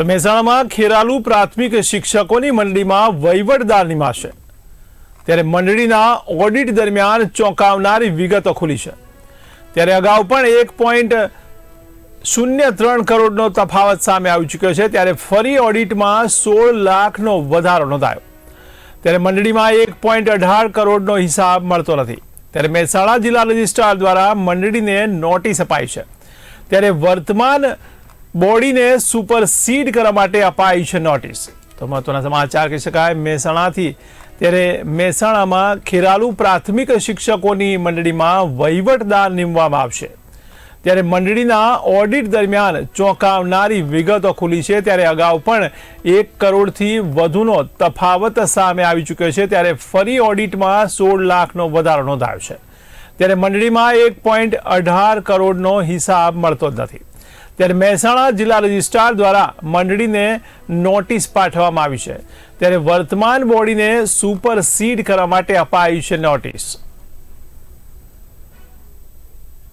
તો મહેસાણામાં ખેરાલુ પ્રાથમિક શિક્ષકોની મંડળીમાં વહીવટદાર નિમાશે ત્યારે મંડળીના ઓડિટ દરમિયાન ચોંકાવનારી વિગતો ખુલી છે. ત્યારે અગાઉ પણ એક પોઈન્ટ શૂન્ય ત્રણ કરોડનો તફાવત સામે આવી ચૂક્યો છે. ત્યારે ફરી ઓડિટમાં સોળ લાખનો વધારો નોંધાયો. ત્યારે મંડળીમાં એક પોઈન્ટ અઢાર કરોડનો હિસાબ મળતો નથી. ત્યારે મહેસાણા જિલ્લા રજિસ્ટ્રાર દ્વારા મંડળીને નોટિસ અપાઈ છે. ત્યારે વર્તમાન બોડીને સુપરસીડ કરવા માટે અપાઈ છે નોટિસ. તો મહત્વના સમાચાર કહી શકાય, મહેસાણાથી ત્યારે મહેસાણામાં ખેરાલુ પ્રાથમિક શિક્ષકોની મંડળીમાં વહીવટદાર નીમવામાં આવશે. ત્યારે મંડળીના ઓડિટ દરમિયાન ચોંકાવનારી વિગતો ખુલી છે. ત્યારે અગાઉ પણ એક કરોડથી વધુનો તફાવત સામે આવી ચૂક્યો છે. ત્યારે ફરી ઓડિટમાં સોળ લાખનો વધારો નોંધાયો છે. ત્યારે મંડળીમાં એક પોઈન્ટ અઢાર કરોડનો હિસાબ મળતો જ નથી. ત્યારે મહેસાણા જિલ્લા રજિસ્ટ્રાર દ્વારા મંડળીને નોટિસ પાઠવવામાં આવી છે. ત્યારે વર્તમાન બોડીને સુપરસીડ કરવા માટે અપાયું છે નોટિસ.